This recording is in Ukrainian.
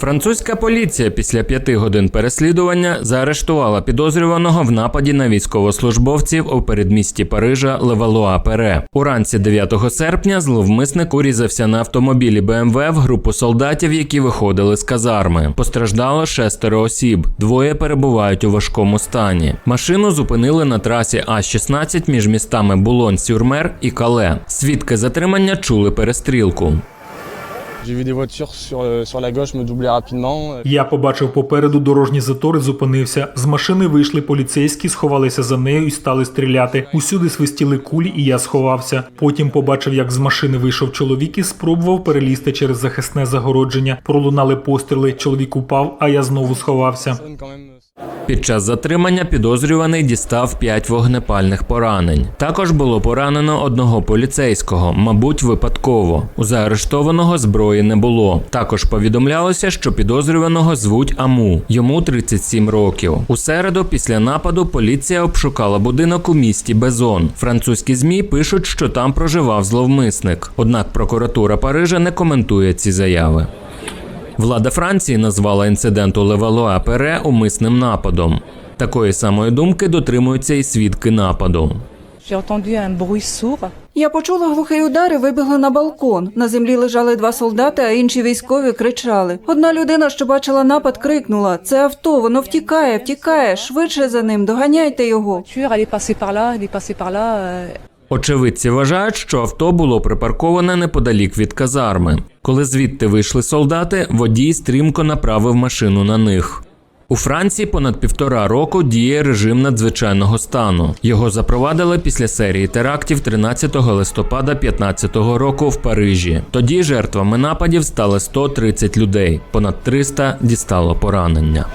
Французька поліція після п'яти годин переслідування заарештувала підозрюваного в нападі на військовослужбовців у передмісті Парижа Левалуа-Пере. Уранці 9 серпня зловмисник урізався на автомобілі БМВ в групу солдатів, які виходили з казарми. Постраждало шестеро осіб. Двоє перебувають у важкому стані. Машину зупинили на трасі А-16 між містами Булонь-Сюрмер і Кале. Свідки затримання чули перестрілку. Я побачив попереду дорожні затори, зупинився. З машини вийшли поліцейські, сховалися за нею і стали стріляти. Усюди свистіли кулі, і я сховався. Потім побачив, як з машини вийшов чоловік і спробував перелізти через захисне загородження. Пролунали постріли. Чоловік упав, а я знову сховався. Під час затримання підозрюваний дістав п'ять вогнепальних поранень. Також було поранено одного поліцейського, мабуть, випадково. У заарештованого зброї не було. Також повідомлялося, що підозрюваного звуть Аму. Йому 37 років. У середу, після нападу, поліція обшукала будинок у місті Безон. Французькі змі пишуть, що там проживав зловмисник. Однак прокуратура Парижа не коментує ці заяви. Влада Франції назвала інцидент у Левалуа Пере умисним нападом. Такої самої думки дотримуються і свідки нападу. Я почула глухий удар і вибігла на балкон. На землі лежали два солдати, а інші військові кричали. Одна людина, що бачила напад, крикнула: Це авто, воно втікає, втікає, швидше за ним, доганяйте його. Очевидці вважають, що авто було припарковане неподалік від казарми. Коли звідти вийшли солдати, водій стрімко направив машину на них. У Франції понад півтора року діє режим надзвичайного стану. Його запровадили після серії терактів 13 листопада 2015 року в Парижі. Тоді жертвами нападів стали 130 людей, понад 300 дістало поранення.